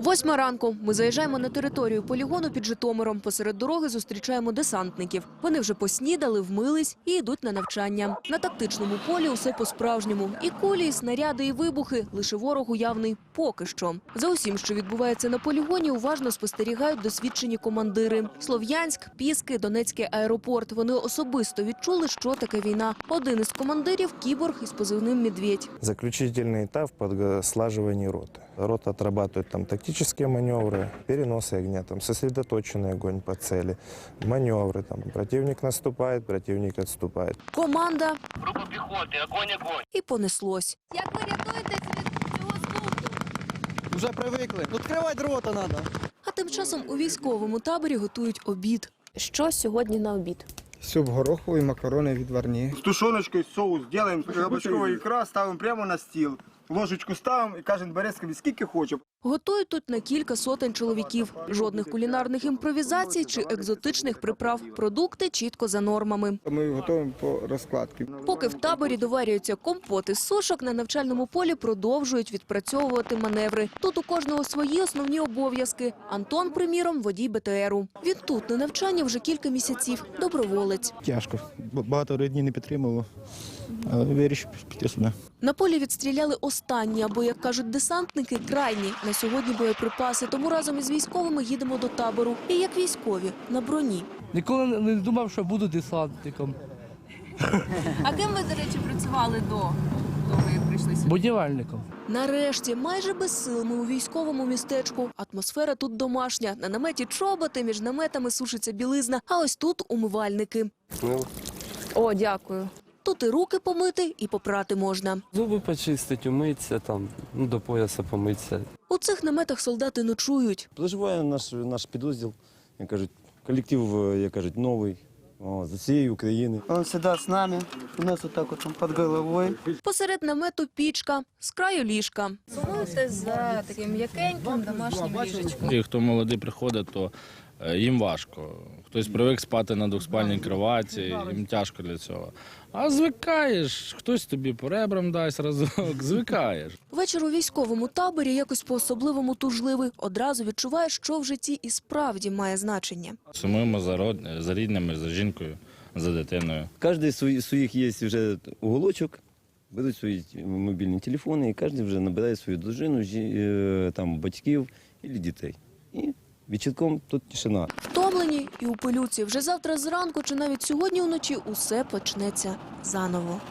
Восьма ранку. Ми заїжджаємо на територію полігону під Житомиром. Посеред дороги зустрічаємо десантників. Вони вже поснідали, вмились і йдуть на навчання. На тактичному полі усе по-справжньому. І кулі, і снаряди, і вибухи. Лише ворог уявний поки що. За усім, що відбувається на полігоні, уважно спостерігають досвідчені командири. Слов'янськ, Піски, Донецький аеропорт. Вони особисто відчули, що таке війна. Один із командирів – кіборг із позивним «Медведь». Заключительный этап в слаживании роты. Рота отрабатывает там тактические маневры, переносы огня, там сосредоточенный огонь по цели, маневры. Там, противник наступает, противник отступает. Команда Группа пехоты, огонь, огонь. і понеслось. Як ви рятуєтесь від цього звуку? Вже привикли. Відкривати рота треба. А тим часом у військовому таборі готують обід. Що сьогодні на обід? Суп гороховий, макарони відварні. С тушеночкой соус делаем, кабачкова икра ставим прямо на стіл. Ложечку ставимо і кожен бере скільки хоче. Готують тут на кілька сотень чоловіків. Жодних кулінарних імпровізацій чи екзотичних приправ. Продукти чітко за нормами. Ми готуємо по розкладці. Поки в таборі доварюються компоти з сушок, на навчальному полі продовжують відпрацьовувати маневри. Тут у кожного свої основні обов'язки. Антон, приміром, водій БТРу. Він тут на навчанні вже кілька місяців. Доброволець. Тяжко. Багато рідні не підтримувало, але вирішив піти сюди. На полі відстріляли останні, або, як кажуть десантники, крайні на сьогодні боєприпаси. Тому разом із військовими їдемо до табору. І як військові на броні. Ніколи не- думав, що буду десантником. А ким ви, до речі, працювали до того, як прийшли сюди? Будівельником. Нарешті, майже без сил, ми у військовому містечку. Атмосфера тут домашня. На наметі чоботи, між наметами сушиться білизна, а ось тут умивальники. О, дякую. Тут і руки помити, і попрати можна. Зуби почистить, умитися, там, ну, до пояса помитися. У цих наметах солдати ночують. Проживає наш, наш підрозділ, як кажуть, колектив, е, як кажуть, новий, о, з усієї України. Він завжди з нами. У нас отак от під головою. Посеред намету пічка, з краю ліжка. Сумуєте за таким м'якеньким домашнім ліжечком. І хто молодий приходить, то їм важко. Хтось привик спати на двохспальній кроваті, їм тяжко для цього. А звикаєш, хтось тобі по ребрам дасть разок, звикаєш. Вечір у військовому таборі якось по-особливому тужливий. Одразу відчуваєш, що в житті і справді має значення. Сумуємо за, род... за рідними, за жінкою, за дитиною. Кожен свої- своїх є вже уголочок, беруть свої мобільні телефони, і кожен вже набирає свою дружину, жі- е, там, батьків і дітей. І вечірком тут тишина. Втомлені і у пилюці. Вже завтра зранку чи навіть сьогодні вночі усе почнеться заново.